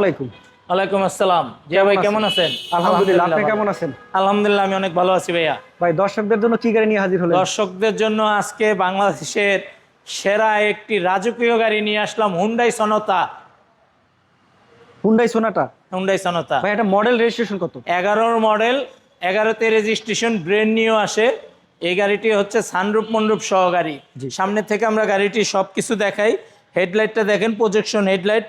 আলাইকুম। ওয়ালাইকুম আসসালাম। জিয়া ভাই কেমন আছেন? আলহামদুলিল্লাহ আপনি কেমন আছেন? আলহামদুলিল্লাহ আমি অনেক ভালো আছি ভাইয়া। ভাই দর্শকদের জন্য কি গাড়ি নিয়ে হাজির হলেন? দর্শকদের জন্য আজকে বাংলাদেশের সেরা একটি রাজকীয় গাড়ি নিয়ে আসলাম Hyundai Sonata Hyundai Sonata Hyundai Sonata ভাই এটা মডেল রেজিস্ট্রেশন কত? এগারোর মডেল এগারোতে রেজিস্ট্রেশন ব্রেন নিউ আসে। এই গাড়িটি হচ্ছে সানরূপ মন্ডপ সহ গাড়ি। সামনে থেকে আমরা গাড়িটি সব কিছু দেখাই হেডলাইটটা দেখেন প্রজেকশন হেডলাইট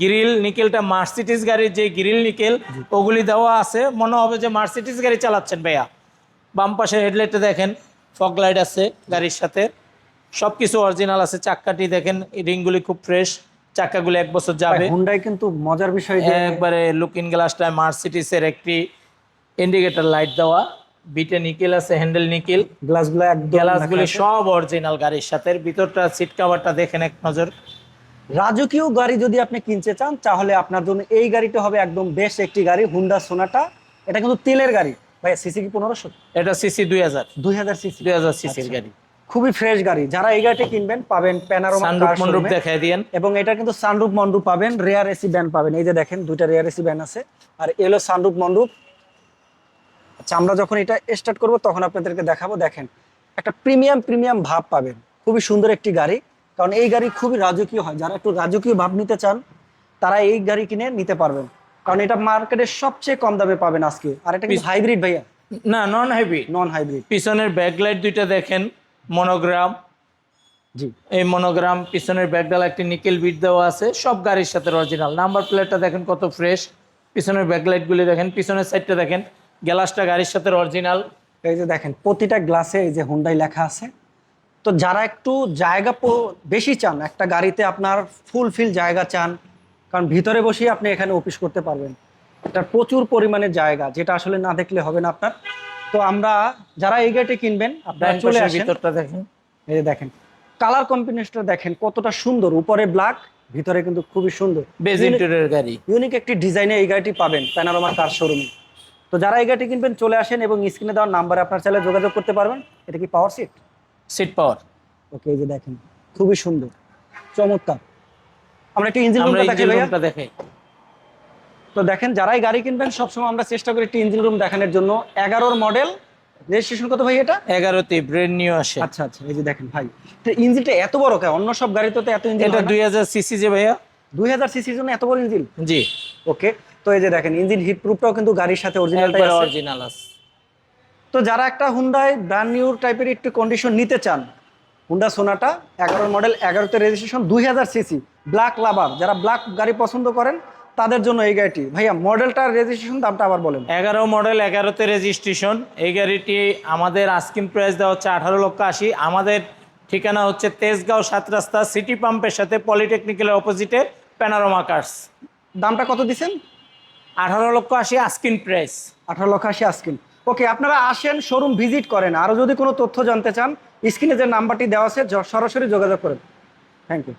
গ্রিল নিকেলটা মার্সিটিস গাড়ির যে গ্রিল নিকেল ওগুলি দেওয়া আছে। মনে হবে যে মার্সিটিস গাড়ি চালাচ্ছেন ভাইয়া। বাম পাশে হেডলাইটটা দেখেন ফগ লাইট আছে গাড়ির সাথে। সব কিছু অরিজিনাল আছে চাক্কাটি দেখেন রিংগুলি খুব ফ্রেশ চাক্কাগুলি এক বছর যাবে। হুন্ডাই কিন্তু মজার বিষয় যে একবারে লুকিং গ্লাসটা মার্সিটিসের একটি ইন্ডিকেটর লাইট দেওয়া। বিটে নিকেল আছে হ্যান্ডেল নিকেল। গ্লাসগুলো গ্লাসগুলি সব অরিজিনাল গাড়ির সাথে। ভিতরটা সিট কভারটা দেখেন এক নজর। রাজকীয় গাড়ি যদি আপনি কিনতে চান তাহলে আপনার জন্য এই গাড়িটা হবে একদম বেস্ট একটি গাড়ি হুন্ডা সোনাটা এটা কিন্তু তেলের গাড়ি। ভাই সিসি কি পনেরোশো? এটা সিসি দুই হাজার। দুই হাজার সিসি দুই হাজার সিসির আচ্ছা। গাড়ি। খুবই ফ্রেশ গাড়ি। যারা এই গাড়িটা কিনবেন পাবেন প্যানারোমা সানরুফ মন্ডপ। দেখাই এবং এটা কিন্তু সানরুফ মন্ডপ পাবেন রেয়ার এসি ব্যান পাবেন। এই যে দেখেন দুইটা রেয়ার এসি ব্যান আছে। আর এলো সানরুফ মন্ডপ আচ্ছা আমরা যখন এটা স্টার্ট করব তখন আপনাদেরকে দেখাবো। দেখেন একটা প্রিমিয়াম প্রিমিয়াম ভাব পাবেন। খুবই সুন্দর একটি গাড়ি। কারণ এই গাড়ি খুবই রাজকীয় হয়। যারা একটু রাজকীয় ভাব নিতে চান তারা এই গাড়ি কিনে নিতে পারবেন। কারণ এটা মার্কেটে সবচেয়ে কম দামে পাবেন আজকে। আর এটা হাইব্রিড ভাইয়া? না নন হেভি নন হাইব্রিড পিছনের ব্যাকলাইট দুইটা দেখেন মনোগ্রাম জি। এই মনোগ্রাম পিছনের ব্যাকডাল একটি নিকেল বিট দেওয়া আছে সব গাড়ির সাথে অরিজিনাল নাম্বার প্লেটটা দেখেন কত ফ্রেশ পিছনের ব্যাকলাইটগুলি দেখেন পিছনের সাইডটা দেখেন গ্লাসটা গাড়ির সাথে অরিজিনাল এই যে দেখেন প্রতিটা গ্লাসে এই যে হুন্ডাই লেখা আছে। তো যারা একটু জায়গা বেশি চান একটা গাড়িতে আপনার ফুল ফিল জায়গা চান কারণ ভিতরে বসেই আপনি এখানে অফিস করতে পারবেন। এটা প্রচুর পরিমাণে জায়গা যেটা আসলে না দেখলে হবে না আপনার। তো আমরা যারা এই গাড়িটি কিনবেন আপনারা চলে আসেন। ভিতরটা দেখেন। এই যে দেখেন কালার কম্বিনেশনটা দেখেন কতটা সুন্দর। উপরে ব্ল্যাক ভিতরে কিন্তু খুবই সুন্দর। বেজ ইন্টেরিয়র গাড়ি। ইউনিক একটি ডিজাইনে এই গাড়িটি পাবেন প্যানারোমা কার শোরুমে তো যারা এই গাড়িটি কিনবেন চলে আসেন এবং স্ক্রিনে দেওয়ার নাম্বারে আপনার চাইলে যোগাযোগ করতে পারবেন। এটা কি পাওয়ার সিট সিট পাওয়ার ওকে এই যে দেখেন খুবই সুন্দর চমৎকার। আমরা একটু ইঞ্জিন রুমটা দেখাই তো দেখেন যারাই গাড়ি কিনবেন সবসময় আমরা চেষ্টা করি একটি ইঞ্জিন রুম দেখানোর জন্য। এগারোর মডেল রেজিস্ট্রেশন কত ভাই এটা? এগারোতে ব্রেন নিউ আসে। আচ্ছা আচ্ছা এই যে দেখেন ভাই তো ইঞ্জিনটা এত বড় কেন? অন্য সব গাড়িতে তো এত ইঞ্জিন এটা দুই হাজার সিসি যে ভাইয়া? দুই হাজার সিসির জন্য এত বড় ইঞ্জিন জি। ওকে তো এই যে দেখেন ইঞ্জিন হিট প্রুফটাও কিন্তু গাড়ির সাথে আছে। অরিজিনাল আছে। তো যারা একটা হুন্ডাই ব্র্যান্ড নিউ টাইপের একটু কন্ডিশন নিতে চান হুন্ডা সোনাটা এগারো মডেল এগারোতে রেজিস্ট্রেশন দুই হাজার সিসি ব্ল্যাক লাভার যারা ব্ল্যাক গাড়ি পছন্দ করেন তাদের জন্য এই গাড়িটি। ভাইয়া মডেলটার রেজিস্ট্রেশন দামটা আবার বলেন। এগারো মডেল এগারোতে রেজিস্ট্রেশন এই গাড়িটি আমাদের আস্কিং প্রাইস দেওয়া হচ্ছে আঠারো লক্ষ আশি। আমাদের ঠিকানা হচ্ছে তেজগাঁও সাত রাস্তা সিটি পাম্পের সাথে পলিটেকনিক্যালের অপোজিটে প্যানারোমা কার্স দামটা কত দিচ্ছেন? আঠারো লক্ষ আশি আস্কিং প্রাইস আঠারো লক্ষ আশি আজকিন ওকে, আপনারা আসেন শোরুম ভিজিট করেন। আরও যদি কোনো তথ্য জানতে চান স্ক্রিনে যে নাম্বারটি দেওয়া আছে সরাসরি যোগাযোগ করেন। Thank you